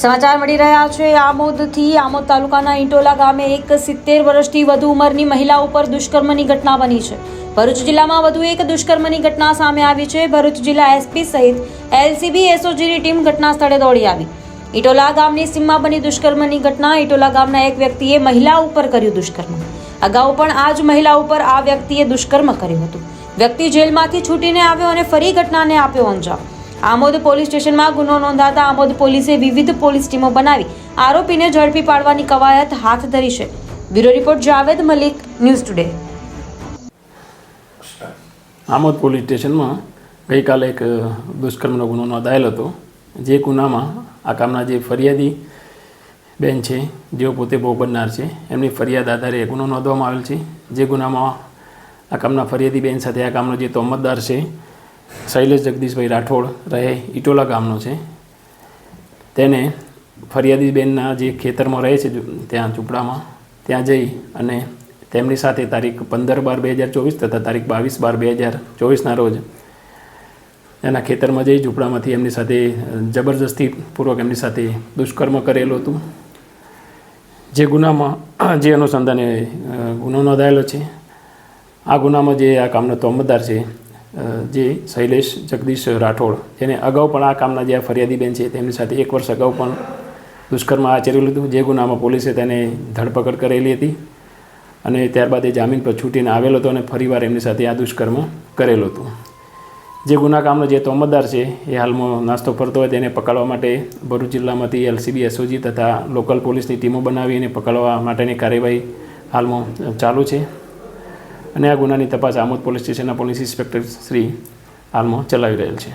સમાચાર મળી રહ્યા છે. આમોદથી આમોદ તાલુકાના ઇન્ટોલા ગામે એક સિત્તેર વર્ષથી વધુ ઉંમરની મહિલા ઉપર દુષ્કર્મની ઘટના બની છે. ભરૂચ જિલ્લામાં વધુ એક દુષ્કર્મની ઘટના સામે આવી છે. ભરૂચ જિલ્લા એસપી સહિત એલસીબી, એસઓજીની ટીમ ઘટના સ્થળે દોડી આવી. ઇટોલા ગામની સીમમાં બની દુષ્કર્મની ઘટના ઇટોલા ગામના એક વ્યક્તિએ મહિલા ઉપર કર્યું દુષ્કર્મ. અગાઉ પણ આ જ મહિલા ઉપર આ વ્યક્તિએ દુષ્કર્મ કર્યું હતું. વ્યક્તિ જેલમાંથી છૂટીને આવ્યો અને ફરી ઘટનાને આપ્યો અંજામ. આમોદ પોલીસ સ્ટેશનમાં ગુનો નોંધાતા આમોદ પોલીસે વિવિધ પોલીસ ટીમો બનાવી આરોપીને ઝડપી પાડવાની કવાયત હાથ ધરી છે. Bureau report Javed Malik, news today. Amod police સ્ટેશનમાં ગઈકાલે એક દુષ્કર્મનો ગુનો નોંધાયેલો હતો. જે ગુનામાં આ કામના જે ફરિયાદી બેન છે, જેઓ પોતે ભોગ બનનાર છે, એમની ફરિયાદ આધારે ગુનો નોંધવામાં આવેલ છે. જે ગુનામાં આ કામના ફરિયાદી બેન સાથે આ કામનો જે તોમતદાર છે શૈલેષ જગદીશભાઈ રાઠોડ રહે ઇટોલા ગામનો છે. તેને ફરિયાદીબેનના જે ખેતરમાં રહે છે ત્યાં ઝૂંપડામાં ત્યાં જઈ અને તેમની સાથે તારીખ પંદર બાર બે હજાર ચોવીસ તથા તારીખ બાવીસ બાર બે હજાર ચોવીસના રોજ એના ખેતરમાં જઈ ઝૂંપડામાંથી એમની સાથે જબરજસ્તીપૂર્વક એમની સાથે દુષ્કર્મ કરેલું હતું. જે ગુનામાં, જે અનુસંધાને ગુનો નોંધાયેલો છે. આ ગુનામાં જે આ કામનો તોમતદાર છે જે શૈલેષ જગદીશ રાઠોડ, જેને અગાઉ પણ આ કામના જે ફરિયાદી બેન છે, તેમની સાથે એક વર્ષ અગાઉ પણ દુષ્કર્મ આચરેલું હતું. જે ગુનામાં પોલીસે તેને ધરપકડ કરેલી હતી અને ત્યારબાદ એ જામીન પર છૂટીને આવેલો હતો અને ફરીવાર એમની સાથે આ દુષ્કર્મ કરેલું હતું. જે ગુના કામનો જે તોમતદાર છે, એ હાલમાં નાસ્તો ફરતો હોય તેને પકડવા માટે ભરૂચ જિલ્લામાંથી એલસીબી, એસઓજી તથા લોકલ પોલીસની ટીમો બનાવી અને પકડવા માટેની કાર્યવાહી હાલમાં ચાલુ છે. અને આ ગુનાની તપાસ આમોદ પોલીસ સ્ટેશનના પોલીસ ઇન્સ્પેક્ટર શ્રી હાલમાં ચલાવી રહેલ છે.